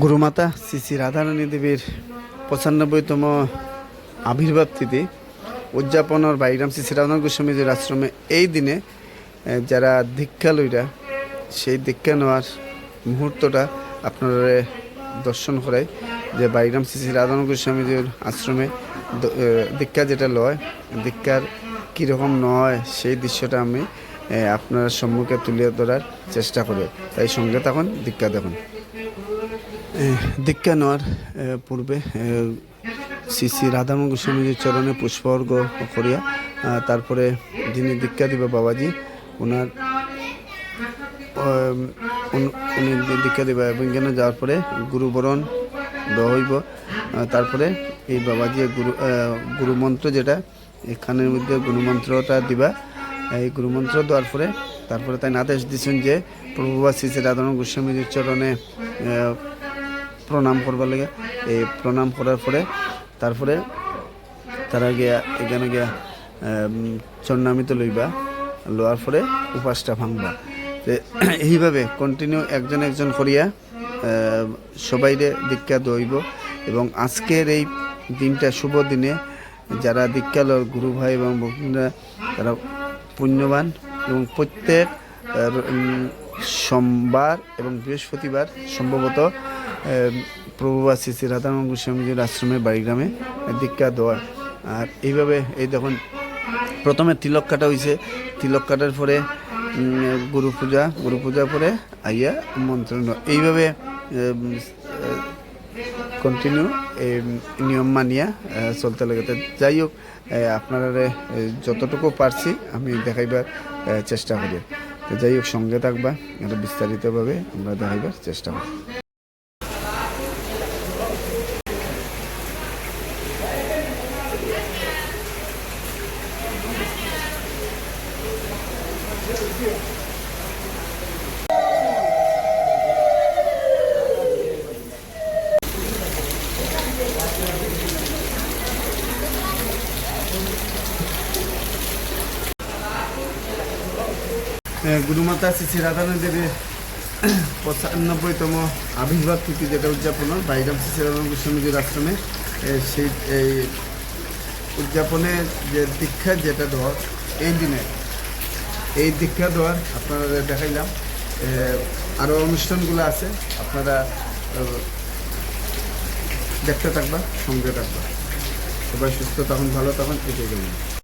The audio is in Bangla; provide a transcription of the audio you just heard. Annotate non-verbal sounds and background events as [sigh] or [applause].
গুরুমাতা শ্রী শ্রী রাধারানী দেবীর পঁচানব্বইতম আবির্ভাব তিথি উদযাপনের বাইরাম শ্রী শ্রী গোস্বামীজির আশ্রমে। এই দিনে যারা দীক্ষা লইরা সেই দীক্ষা নেওয়ার মুহূর্তটা আপনারা দর্শন করায় যে বাইরাম শ্রী শ্রী রাধারানী গোস্বামীজির আশ্রমে দীক্ষা যেটা লয়, দীক্ষার কীরকম নয় সেই দৃশ্যটা আমি আপনার সম্মুখে তুলে ধরার চেষ্টা করি। তাই সঙ্গে তখন দীক্ষা দেখুন। দীক্ষা নেওয়ার পূর্বে শ্রী শ্রী রাধামন গোস্বামীজির চরণে পুষ্পর্ঘ করিয়া তারপরে যিনি দীক্ষা দিবে বাবাজি ওনার উনি দীক্ষা দিবে এবং এখানে যাওয়ার পরে গুরুবরণ হইব তারপরে এই বাবাজি গুরু গুরুমন্ত্র যেটা, এখানের মধ্যে গুরুমন্ত্রটা দিবা, এই গুরুমন্ত্র দেওয়ার পরে, তারপরে তাই আদেশ দিচ্ছেন যে, প্রভুবা শ্রী রাধারণ গোস্বামীজির চরণে প্রণাম করবার লাগে, এই প্রণাম করার পরে তারপরে তারা গিয়া এখানে গিয়া চন্নামিত লইবা, লওয়ার পরে উপাসটা ভাঙবা। [clears throat] এইভাবে কন্টিনিউ একজন একজন করিয়া সবাইরে দীক্ষা দইব এবং আজকের এই দিনটা শুভ দিনে যারা দীক্ষা লয় গুরু ভাই এবং ভক্তরা তারা পুণ্যবান এবং প্রত্যেক সোমবার এবং বৃহস্পতিবার সম্ভবত আহ, প্রভুবা শ্রী রাধারমণ গোস্বামীজির আশ্রমে বাড়িগ্রামে দীক্ষা দেওয়া আর এইভাবে এই দেখুন প্রথমে তিলক কাটা হয়েছে তিলক কাটার পরে গুরু পূজা গুরু পূজা পরে আইয়া মন্ত্র এইভাবে কন্টিনিউ এই নিয়ম মানিয়া চলতে লাগে। যাই হোক আপনারা যতটুকু পারছি আমি দেখাইবার চেষ্টা করি। তো যাই হোক সঙ্গে থাকবা এটা বিস্তারিতভাবে আমরা দেখাইবার চেষ্টা করি। গুরুমাতা শ্রী রাধারানী দেবীর পঁচানব্বইতম আবির্ভাব তিথি যেটা উদযাপন হয়, বাইরাম শ্রী রাধারানী গোস্বামীজির আশ্রমে সেই, এই উদযাপনে যে দীক্ষা যেটা দেওয়ার এই দিনে এই দীক্ষা দেওয়ার আপনারা দেখাইলাম। আরও অনুষ্ঠানগুলো আছে, আপনারা দেখতে থাকবা, সঙ্গে থাকবা। সবাই সুস্থ তখন ভালো তখন এটাই